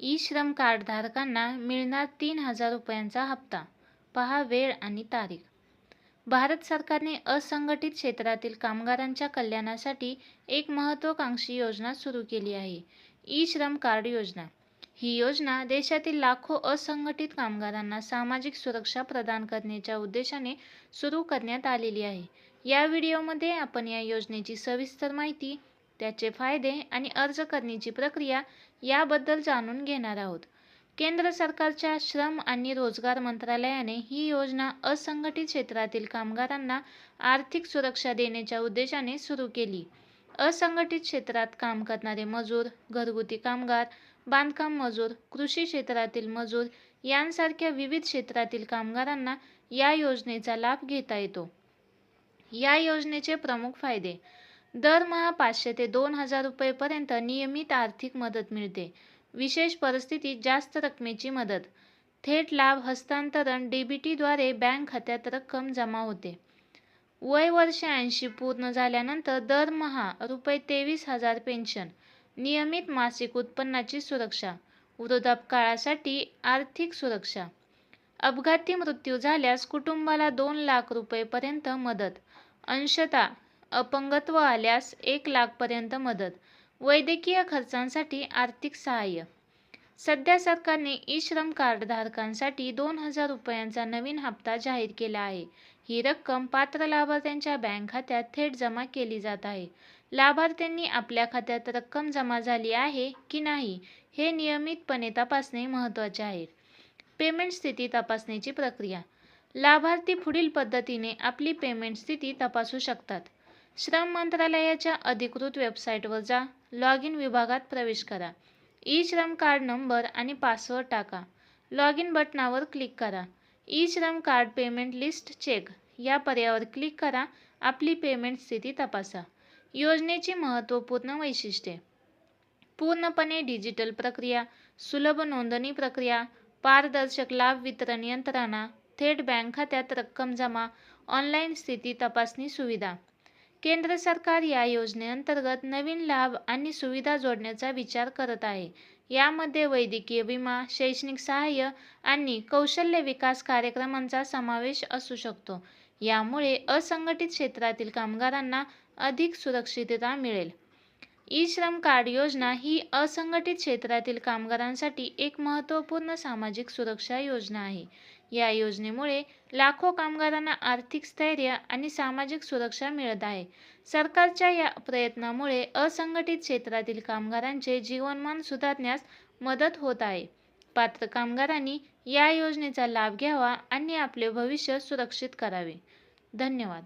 E श्रम कार्डधारकांना मिळणार तीन हजार रुपयांचा हप्ता. पहा वेळ आणि तारीख. भारत सरकारने असंघटित क्षेत्रातील कामगारांच्या कल्याणासाठी एक महत्त्वाकांक्षी योजना सुरू केली आहे. ई श्रम कार्ड योजना. ही योजना देशातील लाखो असंघटित कामगारांना सामाजिक सुरक्षा प्रदान करण्याच्या उद्देशाने सुरू करण्यात आलेली आहे. या व्हिडिओमध्ये आपण या योजनेची सविस्तर माहिती त्याचे फायदे आणि अर्ज करण्याची प्रक्रिया याबद्दल जाणून घेणार आहोत. केंद्र सरकारच्या श्रम आणि रोजगार मंत्रालयाने ही योजना असंघटित क्षेत्रातील कामगारांना आर्थिक सुरक्षा देण्याच्या उद्देशाने सुरू केली. असंघटित क्षेत्रात काम करणारे मजूर घरगुती कामगार बांधकाम मजूर कृषी क्षेत्रातील मजूर यांसारख्या विविध क्षेत्रातील कामगारांना या योजनेचा लाभ घेता येतो. या योजनेचे प्रमुख फायदे दरमहा पाचशे ते दोन हजार रुपयेपर्यंत नियमित आर्थिक मदत मिळते. विशेष परिस्थितीत जास्त रकमेची मदत. थेट लाभ हस्तांतरण डीबीटीद्वारे बँक खात्यात रक्कम जमा होते. वय वर्ष ऐंशी पूर्ण झाल्यानंतर दरमहा रुपये तेवीस हजार पेन्शन नियमित मासिक उत्पन्नाची सुरक्षा वृद्धापकाळासाठी आर्थिक सुरक्षा. अपघाती मृत्यू झाल्यास कुटुंबाला दोन लाख रुपयेपर्यंत मदत. अंशतः अपंगत्व आल्यास एक लाखपर्यंत मदत. वैद्यकीय खर्चांसाठी आर्थिक सहाय्य. सध्या सरकारने ई श्रम कार्डधारकांसाठी दोन हजार रुपयांचा नवीन हप्ता जाहीर केला आहे. ही रक्कम पात्र लाभार्थ्यांच्या बँक खात्यात थेट जमा केली जात आहे. लाभार्थ्यांनी आपल्या खात्यात रक्कम जमा झाली आहे की नाही हे नियमितपणे तपासणे महत्त्वाचे आहे. पेमेंट स्थिती तपासण्याची प्रक्रिया. लाभार्थी पुढील पद्धतीने आपली पेमेंट स्थिती तपासू शकतात. श्रम मंत्रालयाच्या अधिकृत वेबसाईटवर जा लॉग इन विभागात प्रवेश करा. ई श्रम कार्ड नंबर आणि पासवर्ड टाका. लॉग इन बटनावर क्लिक करा. E Shram card payment list check. या पर्यायावर क्लिक करा. आपली पेमेंट स्थिती तपासा. योजनेची महत्त्वपूर्ण वैशिष्ट्ये. पूर्णपणे डिजिटल प्रक्रिया सुलभ नोंदणी प्रक्रिया पारदर्शक लाभ वितरण यंत्रणा थेट बँक खात्यात रक्कम जमा ऑनलाईन स्थिती तपासणी सुविधा. केंद्र सरकार या योजनेअंतर्गत नवीन लाभ आणि सुविधा जोडण्याचा विचार करत आहे. यामध्ये वैद्यकीय विमा शैक्षणिक सहाय्य आणि कौशल्य विकास कार्यक्रमांचा समावेश असू शकतो. यामुळे असंघटित क्षेत्रातील कामगारांना अधिक सुरक्षितता मिळेल. ई श्रम कार्ड योजना ही असंघटित क्षेत्रातील कामगारांसाठी एक महत्त्वपूर्ण सामाजिक सुरक्षा योजना आहे. या योजनेमुळे लाखो कामगारांना आर्थिक स्थैर्य आणि सामाजिक सुरक्षा मिळत आहे. सरकारच्या या प्रयत्नामुळे असंघटित क्षेत्रातील कामगारांचे जीवनमान सुधारण्यास मदत होत आहे. पात्र कामगारांनी या योजनेचा लाभ घ्यावा आणि आपले भविष्य सुरक्षित करावे. धन्यवाद.